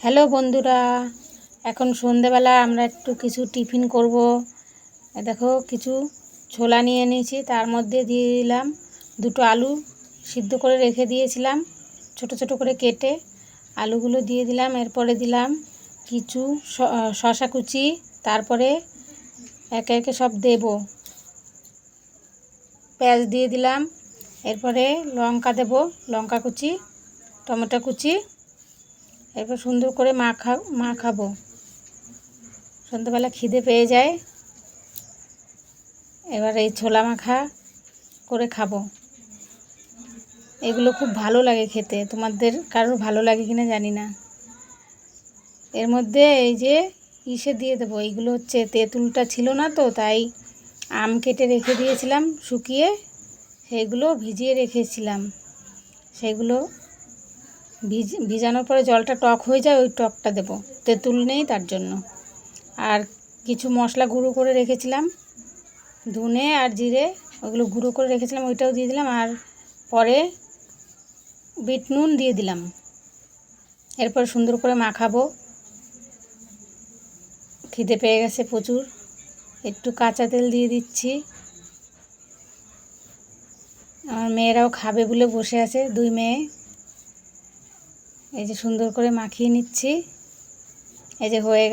Hello বন্ধুরা, এখন সন্ধেবেলা আমরা একটু কিছু টিফিন করব। দেখো, কিছু ছোলা নিয়ে নিয়েছি, তার মধ্যে দিয়ে দিলাম দুটো আলু সিদ্ধ করে রেখে দিয়েছিলাম, ছোট ছোট করে কেটে আলুগুলো দিয়ে দিলাম, এরপরে দিলাম কিছু শশা কুচি, তারপরে একে একে সব দেব। পেঁয়াজ দিয়ে দিলাম, এরপরে লঙ্কা দেব, লঙ্কা কুচি, টমেটো কুচি এরপর সুন্দর করে মাখা মাখাবো। সন্ধ্যাবেলা খিদে পেয়ে যায়। এবার এই ছোলা মাখা করে খাব। এগুলো খুব ভালো লাগে খেতে। তোমাদের কারোর ভালো লাগে কিনা জানি না। এর মধ্যে এই যে ইসে দিয়ে দেবো, এইগুলো হচ্ছে তেঁতুলটা ছিল না তো, তাই আম কেটে রেখে দিয়েছিলাম শুকিয়ে। সেইগুলো ভিজিয়ে রেখেছিলাম। সেগুলো ভিজ, ভিজানোর পরে জলটা টক হয়ে যায়, ওই টকটা দেবো। তেঁতুল নেই তার জন্য। আর কিছু মশলা গুঁড়ো করে রেখেছিলাম। ধনে আর জিরে ওগুলো গুঁড়ো করে রেখেছিলাম, ওইটাও দিয়ে দিলাম। আর পরে বিট নুন দিয়ে দিলাম। এরপর সুন্দর করে মাখাবো। খিদে পেয়ে গেছে প্রচুর। একটু কাঁচা তেল দিয়ে দিচ্ছি। আমার মেয়েরাও খাবে বলে বসে আছে, দুই মেয়ে। এই যে সুন্দর করে মাখিয়ে নিচ্ছি। এই যে হয়ে